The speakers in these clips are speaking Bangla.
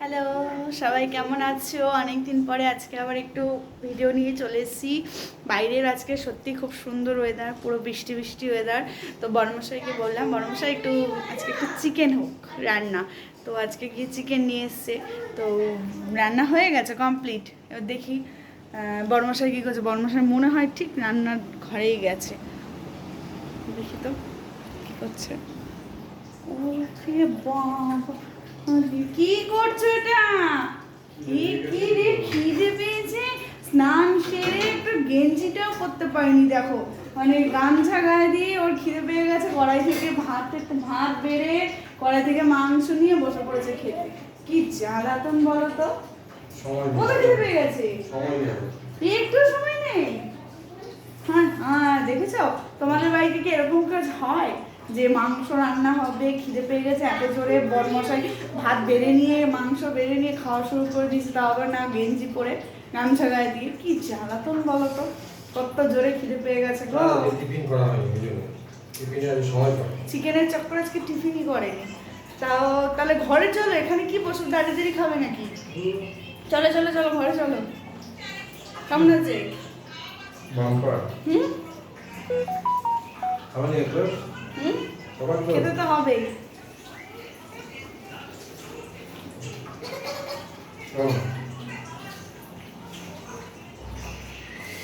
হ্যালো সবাই কেমন আছো? অনেক দিন পরে আজকে আবার একটু ভিডিও নিয়ে চলে এসেছি। বাইরের আজকে সত্যি খুব সুন্দর ওয়েদার পুরো বৃষ্টি বৃষ্টি ওয়েদার তো বড়মশাইকে বললাম বড়মশাই একটু আজকে একটু চিকেন হোক রান্না। তো আজকে গিয়ে চিকেন নিয়ে এসছে। তো রান্না হয়ে গেছে কমপ্লিট এবার দেখি আহ, বড়মশাই কী করছে? বড়মশাই মনে হয় ঠিক রান্নার ঘরেই গেছে। দেখি তো কী করছে? ও কি করছ এটা? কি কি রে খিদে পেয়েছে? স্নান সেরে একটু গেঞ্জিটাও করতে পারিনি দেখো। মানে গামছা গায়ে দিয়ে ওর খিদে পেয়ে গেছে কড়াই থেকে ভাত একটু ভাত বেড়ে কড়াই থেকে মাংস নিয়ে বসে পড়েছে খেতে। কি জ্বালাতন বলো তো? কত খিদে পেয়ে গেছে। একটু সময় নেই? হ্যাঁ হ্যাঁ দেখেছ? তোমাদের বাড়িতে কি এরকম কাজ হয়? যে মাংস রান্না হবে খিদে পেয়ে গেছে এত জোরে বরমশাই ভাত বেড়ে নিয়ে মাংস বেড়ে নিয়ে খাওয়া শুরু করে দিয়েছে তাও আবার না গেঞ্জি পরে গামছা গায়ে দিয়ে। কি জ্বালাতন বলো তো? কত জোরে খিদে পেয়ে গেছে গো। টিফিন করা হয়নি সময় চিকেনের চক্কর আজকে টিফিনই করেনি। তাও তাহলে ঘরে চলো এখানে কি বসে দাঁড়িয়ে খাবে নাকি? চলো চলো চলো ঘরে চলো। কেমন আছে? হুম? খেতে তো হবেই।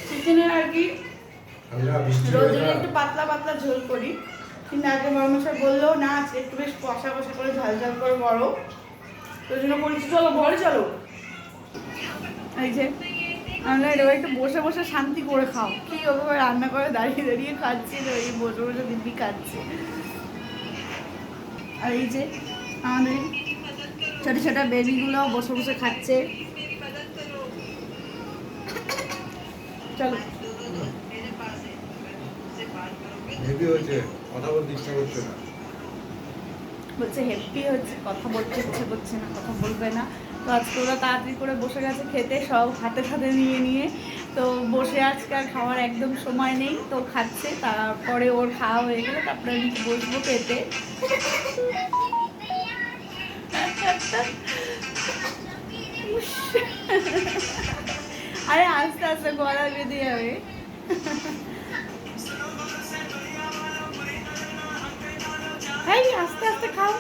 চিকেনের আর কি? আমি না বৃষ্টি রোজ weather- একটু পাতলা পাতলা ঝোল করি কিন্তু আগে বড়মশাই বলল না আজকে একটু বেশ কষা কষা করে ঝাল ঝাল করে বড় ওই জন্য বলছি চলো ঘরে চলো। এই যে আমরা এবার একটু বসে বসে শান্তি করে খাও। কি ওভাবে রান্না করে দাঁড়িয়ে দাঁড়িয়ে খাচ্ছি তো এই বসে বসে দিব্যি খাচ্ছে। আর এই যে আমাদের ছোটো ছোটো বেবিগুলো বসে বসে খাচ্ছে। চলো। হেভি হয়েছে কথা বলতে ইচ্ছা করছে না। বলছে হ্যাপি হচ্ছে কথা বলতে ইচ্ছে করছে না কথা বলবে না। তো আজকে ওরা তাড়াতাড়ি করে বসে গেছে খেতে, সব হাতে হাতে নিয়ে নিয়ে। তো বসে আজকে আর খাওয়ার একদম সময় নেই, তো খাচ্ছে, তারপরে ওর খাওয়া হয়ে গেলে তারপরে আমি বসবো খেতে। আরে আস্তে আস্তে গলা বেঁধে যাবে। আস্তে আস্তে খাও।